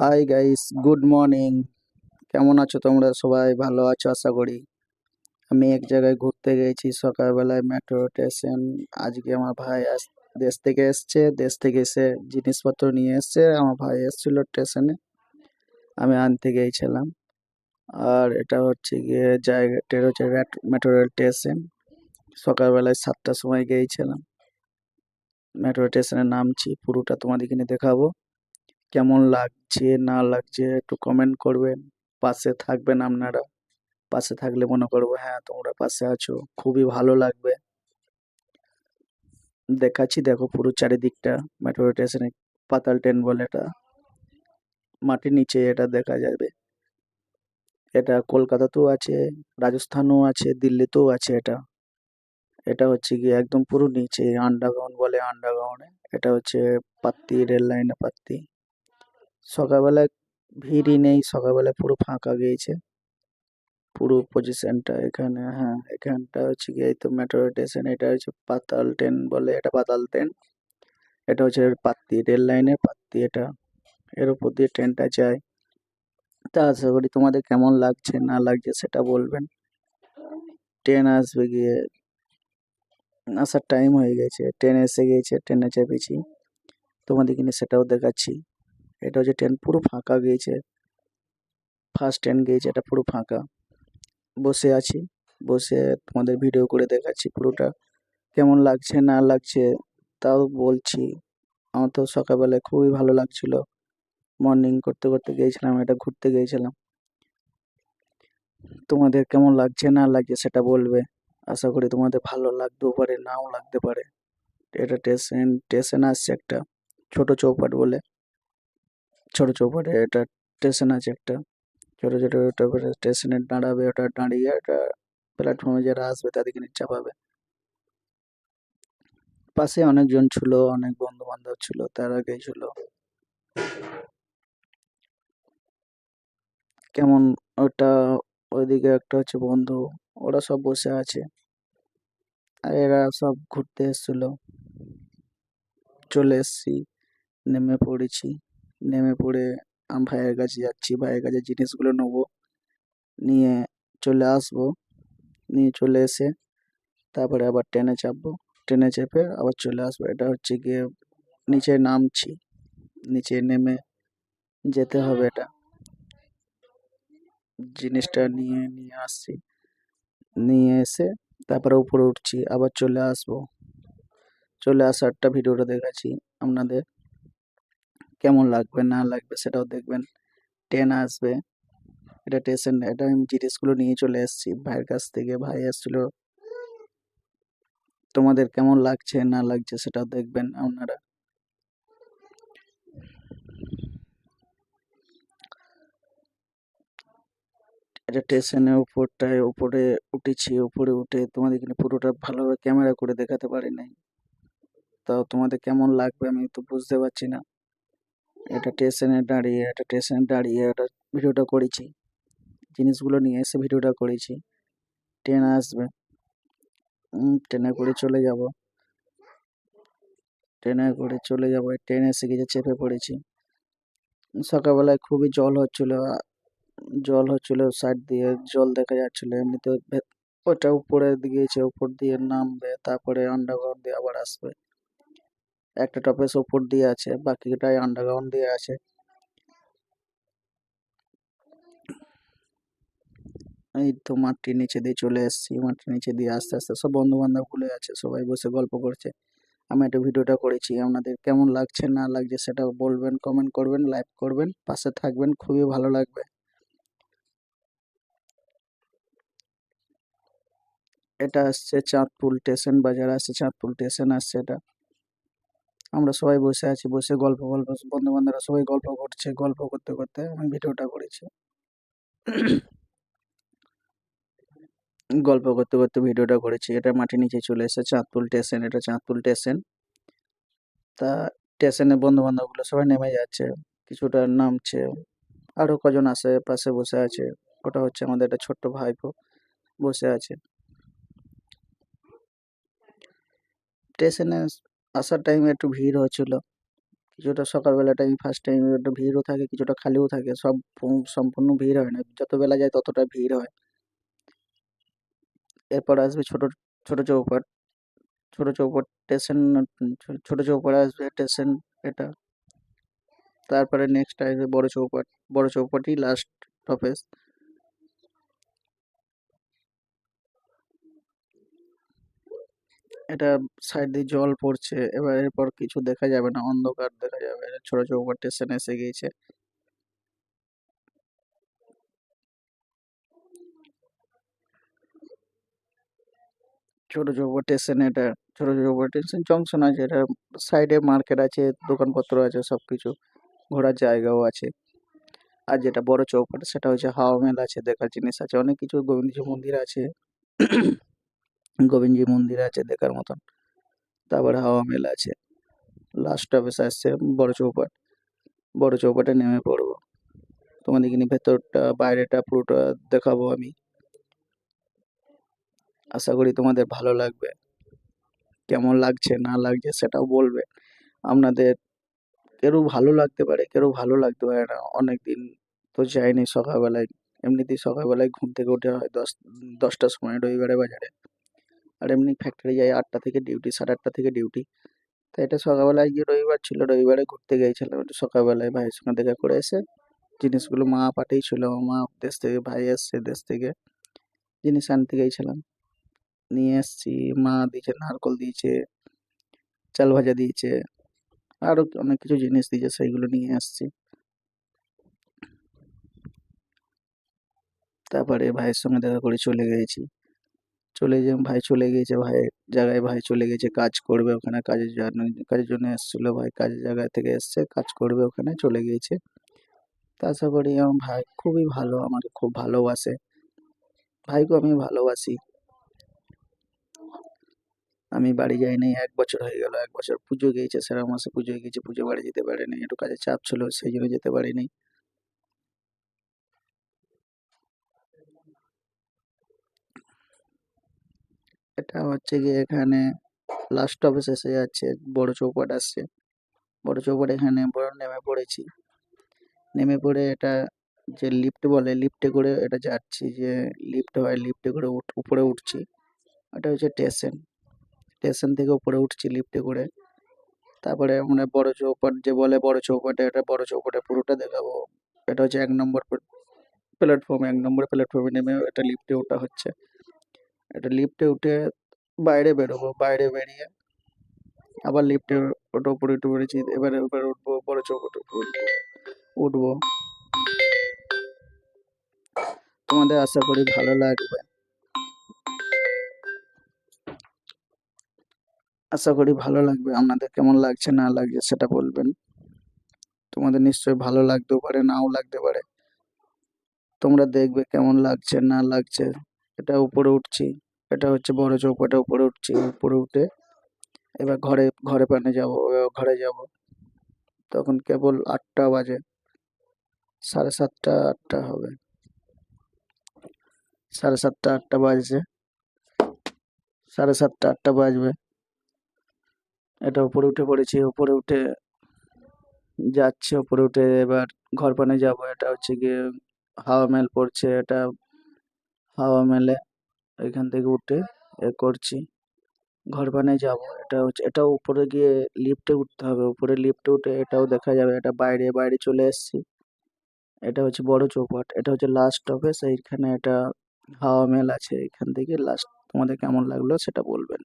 Hi guys good morning কেমন আছো তোমরা? সবাই ভালো আছো আশা করি। আমি এক জায়গায় ঘুরতে গেছি সকালবেলায় মেট্রো স্টেশন আজকে আমার ভাই দেশ থেকে এসছে। দেশ থেকে এসে জিনিসপত্র নিয়ে এসছে। আমার ভাই এসেছিল স্টেশনে আমি আনতে গিয়েছিলাম। আর এটা হচ্ছে গিয়ে জায়গা এটা হচ্ছে মেট্রো রেল স্টেশন সকালবেলায় সাতটার সময় গিয়েছিলাম। মেট্রো স্টেশনে নামছি পুরোটা। তোমাদেরকে দেখাবো। কেমন লাগছে, না লাগছে, একটু কমেন্ট করবেন। পাশে থাকবেন আপনারা। পাশে থাকলে মনে করব হ্যাঁ তোমরা পাশে আছো। খুবই ভালো লাগবে। দেখাচ্ছি, দেখো পুরো চারিদিকটা। মেট্রো স্টেশনে পাতাল ট্রেন বলে এটা। মাটির নিচে এটা দেখা যাবে। এটা কলকাতাতেও আছে, রাজস্থানও আছে, দিল্লিতেও আছে এটা। এটা হচ্ছে গিয়ে একদম পুরো নিচে আন্ডারগ্রাউন্ড বলে আন্ডারগ্রাউন্ডে এটা হচ্ছে পাত্তি রেল লাইনে পাত্তি। সকালবেলায় ভিড়ই নেই, সকালবেলায় পুরো ফাঁকা গিয়েছে। পুরো পজিশনটা এখানে হ্যাঁ এখানটা হচ্ছে গিয়ে তো মেট্রো স্টেশন এটা হচ্ছে পাতাল ট্রেন বলে, এটা পাতাল ট্রেন এটা হচ্ছে পাত্তি রেল লাইনের পাত্তি এটা। এর উপর দিয়ে ট্রেনটা যায়। তা আশা করি তোমাদের কেমন লাগছে, না লাগছে সেটা বলবেন। ট্রেন আসবে গিয়ে, আসার টাইম হয়ে গেছে ট্রেন এসে গিয়েছে ট্রেনে চেপেছি। তোমাদের কিনে সেটাও দেখাচ্ছি। এটা হচ্ছে ট্রেন পুরো ফাঁকা গিয়েছে। ফার্স্ট ট্রেন গিয়েছে, এটা পুরো ফাঁকা। বসে আছি, বসে তোমাদের ভিডিও করে দেখাচ্ছি পুরোটা। কেমন লাগছে, না লাগছে, তাও বলছি। আমার তো সকালবেলায় খুবই ভালো লাগছিল। মর্নিং করতে করতে গিয়েছিলাম এটা ঘুরতে গিয়েছিলাম। তোমাদের কেমন লাগছে, না লাগছে সেটা বলবে। আশা করি তোমাদের ভালো লাগতেও পারে, নাও লাগতে পারে। এটা স্টেশন স্টেশন আসছে একটা, ছোট চৌপাট বলে। ছোট চৌপাটে এটা স্টেশন আছে একটা। ছোট ছোট তারপরে স্টেশনে দাঁড়াবে, ওটা দাঁড়িয়ে ওটা প্ল্যাটফর্মে যারা আসবে তাদেরকে নিয়ে চাপাবে। পাশে অনেকজন ছিল, অনেক বন্ধু বান্ধব ছিল, তারা গেছিল। কেমন? ওটা ওইদিকে একটা হচ্ছে বন্ধু, ওরা সব বসে আছে। আর এরা সব ঘুরতে এসেছিল। চলে এসছি, নেমে পড়েছি। নেমে পড়ে আমি ভাইয়ের কাছে যাচ্ছি। ভাইয়ের কাছে জিনিসগুলো নেব, নিয়ে চলে আসব, নিয়ে চলে এসে তারপরে আবার ট্রেনে চাপবো। ট্রেনে চেপে আবার চলে আসব। এটা হচ্ছে গিয়ে নিচে নামছি। নিচে নেমে যেতে হবে এটা। জিনিসটা নিয়ে নিয়ে আসছি। নিয়ে এসে তারপরে উপরে উঠছি, আবার চলে আসব। চলে আসারটা ভিডিওটা দেখাচ্ছি আপনাদের। কেমন লাগবে, না লাগবে সেটাও দেখবেন। ট্রেন আসবে। এটা স্টেশন এটা আমি জিনিসগুলো নিয়ে চলে এসেছি। ভাইয়ের কাছ থেকে ভাই এসেছিল তোমাদের কেমন লাগছে, না লাগছে সেটাও দেখবেন আপনারা। এটা স্টেশনের উপরটায়, উপরে উঠেছি, উপরে উঠে তোমাদের এখানে পুরোটা ভালোভাবে ক্যামেরা করে দেখাতে পারি নাই। তাও তোমাদের কেমন লাগবে আমি তো বুঝতে পারছি না। এটা স্টেশনে দাঁড়িয়ে, এটা স্টেশনে দাঁড়িয়ে এটা ভিডিওটা করেছি। জিনিসগুলো নিয়ে এসে ভিডিওটা করেছি। ট্রেন আসবে। ট্রেনে করে চলে যাব। ট্রেনে করে চলে যাব। ট্রেন এসে গিয়ে চেপে পড়েছি। সকালবেলায় খুবই জল হচ্ছিল। জল হচ্ছিল সাইড দিয়ে, জল দেখা যাচ্ছিল। এমনিতে ওটা উপরে গিয়েছে, উপর দিয়ে নামবে, তারপরে আন্ডারগ্রাউন্ড দিয়ে আবার আসবে। একটা টপেস উপর দিয়ে আছে, বাকিটাই আন্ডারগ্রাউন্ড দিয়ে আছে। এই তো মাটির নিচে দিয়ে চলে এসেছি মাটির নিচে দিয়ে আস্তে আস্তে সব বন্ধু বান্ধবগুলো আছে, সবাই বসে গল্প করছে। আমি একটা ভিডিওটা করেছি, আপনাদের কেমন লাগছে, না লাগছে সেটা বলবেন কমেন্ট করবেন লাইক করবেন, পাশে থাকবেন, খুবই ভালো লাগবে। এটা আসছে চাঁদপুর স্টেশন বাজার আসছে চাঁদপুর স্টেশন আসছে এটা। আমরা সবাই বসে আছি, বসে গল্প গল্প বন্ধু বান্ধবরা সবাই গল্প করছে, গল্প করতে করতে আমি ভিডিওটা করেছি। গল্প করতে করতে ভিডিওটা করেছি। এটা মাটির নিচে চলে এসেছে চাঁদপুর স্টেশন। এটা চাঁদপুর স্টেশন। তা স্টেশনে বন্ধু বান্ধবগুলো সবাই নেমে যাচ্ছে, কিছুটা নামছে। আরও কজন আছে পাশে বসে আছে। ওটা হচ্ছে আমাদের একটা ছোট্ট ভাইপো বসে আছে। স্টেশনে আসার টাইমে একটু ভিড় হচ্ছিল কিছুটা সকালবেলা টাইম ফার্স্ট টাইম একটু ভিড়ও থাকে, কিছুটা খালিও থাকে, সব সম্পূর্ণ ভিড় হয় না। যত বেলা যায় ততটা ভিড় হয়। এরপর আসবে ছোট ছোট চৌপাট। ছোট চৌপাট স্টেশন ছোট চৌপাট আসবে স্টেশন এটা। তারপরে নেক্সট আসবে বড় চৌপাট। বড় চৌপাটই লাস্ট স্টপেজ এটা সাইড দিয়ে জল পড়ছে, এবার এরপর কিছু দেখা যাবে না, অন্ধকার দেখা যাবে, ছোট চৌপাট স্টেশন এসে গিয়েছে। ছোট চৌপাট স্টেশন এটা, ছোট চৌপাট স্টেশন জংশন আছে, এটা সাইডে মার্কেট আছে, দোকানপত্র আছে সব কিছু ঘোরার জায়গাও আছে। আর যেটা বড় চৌপাট, সেটা হচ্ছে হাওয়া মেল আছে, দেখার জিনিস আছে, অনেক কিছু গোবিন্দজি মন্দির আছে। গোবিন্দজি মন্দির আছে দেখার মতন। তারপরে হাওয়া মেল আছে। লাস্ট অফিস আসছে বড় চৌপাট। বড় চৌপাটে নেমে পড়ব। তোমাদেরকে নিয়ে ভেতরটা, বাইরেটা পুরোটা দেখাবো আমি। আশা করি তোমাদের ভালো লাগবে। কেমন লাগছে, না লাগছে সেটাও বলবে। আপনাদের কেউ ভালো লাগতে পারে কেউ ভালো লাগতে পারে না। অনেক দিন তো যাইনি সকালবেলায়। এমনিতেই সকালবেলায় ঘুম থেকে উঠে হয় দশ, দশটার সময় রবিবারে বাজারে। আর এমনি ফ্যাক্টরি যাই আটটা থেকে ডিউটি সাড়ে আটটা থেকে ডিউটি তো এটা সকালবেলায় গিয়ে রবিবার ছিল, রবিবারে ঘুরতে গিয়েছিলাম। একটু সকালবেলায় ভাইয়ের সঙ্গে দেখা করে এসে জিনিসগুলো মা পাঠিয়েছিল, মা দেশ থেকে, ভাই এসছে দেশ থেকে। জিনিস আনতে গিয়েছিলাম। নিয়ে এসছি, মা দিয়েছে, নারকল দিয়েছে, চাল ভাজা দিয়েছে, আরও অনেক কিছু জিনিস দিয়েছে, সেইগুলো নিয়ে আসছি তারপরে ভাইয়ের সঙ্গে দেখা করে চলে গিয়েছি। চলে যে, ভাই চলে গিয়েছে, ভাইয়ের জায়গায় ভাই চলে গেছে কাজ করবে ওখানে, কাজের জন্য কাজের জন্য এসেছিল, ভাই কাজের জায়গা থেকে এসছে, কাজ করবে ওখানে, চলে গিয়েছে। তা আশা করি আমার ভাই খুবই ভালো, আমাকে খুব ভালোবাসে। ভাইকে আমি ভালোবাসি। আমি বাড়ি যাইনি, এক বছর হয়ে গেল, এক বছর পুজো গিয়েছে সেরা মাসে পুজো গিয়েছে, পুজো বাড়ি যেতে পারিনি, একটু কাজের চাপ ছিল, সেই জন্য যেতে পারিনি। এটা হচ্ছে গিয়ে এখানে লাস্ট অফিস এসে যাচ্ছে, বড় চৌপাট আসছে। বড় চৌপাট এখানে বড় নেমে পড়েছি। নেমে পড়ে এটা যে লিফট বলে লিফটে করে এটা যাচ্ছি যে লিফট হয় লিফটে করে উপরে উঠছি। এটা হচ্ছে স্টেশন স্টেশন থেকে উপরে উঠছি লিফটে করে। তারপরে আমরা বড় চৌপাট যে বলে বড় চৌপাটে, এটা বড় চৌপাটে পুরোটা দেখাবো। এটা হচ্ছে এক নম্বর প্ল্যাটফর্ম এক নম্বর প্ল্যাটফর্মে নেমে এটা লিফটে ওটা হচ্ছে। এটা লিফটে উঠে বাইরে বেরোবো, বাইরে বেরিয়ে আবার লিফটে ওটা উপরে উঠে পড়েছি, এবারে এবারে উঠবো বড় চৌকাটে উঠবো। তোমাদের আশা করি ভালো লাগবে। আশা করি ভালো লাগবে, আপনাদের কেমন লাগছে না লাগছে সেটা বলবেন। তোমাদের নিশ্চয়ই ভালো লাগতেও পারে, নাও লাগতে পারে। তোমরা দেখবে কেমন লাগছে, না লাগছে। এটা উপরে উঠছি, এটা হচ্ছে বড় চৌপাটে উপরে উঠছি, উপরে উঠে এবার ঘরে ঘরে পানে যাব ঘরে যাব। তখন কেবল আটটা বাজে, সাড়ে সাতটা, আটটা হবে। সাড়ে সাতটা, আটটা বাজছে। সাড়ে সাতটা, আটটা বাজবে। এটা উপরে উঠে পড়েছি, উপরে উঠে যাচ্ছে, উপরে উঠে এবার ঘর পানে যাব। এটা হচ্ছে গিয়ে হাওয়া মেল পড়ছে, এটা হাওয়া মেলে, এখান থেকে উঠে এ করছি। ঘর বানে যাব। এটা হচ্ছে, এটা উপরে গিয়ে লিফটে উঠতে হবে। উপরে লিফটে উঠে এটাও দেখা যাবে। এটা বাইরে বাইরে চলে এসছি। এটা হচ্ছে বড় চৌপাট। এটা হচ্ছে লাস্ট অফিস এইখানে এটা হাওয়া মেল আছে। এখান থেকে লাস্ট তোমাদের কেমন লাগল সেটা বলবেন।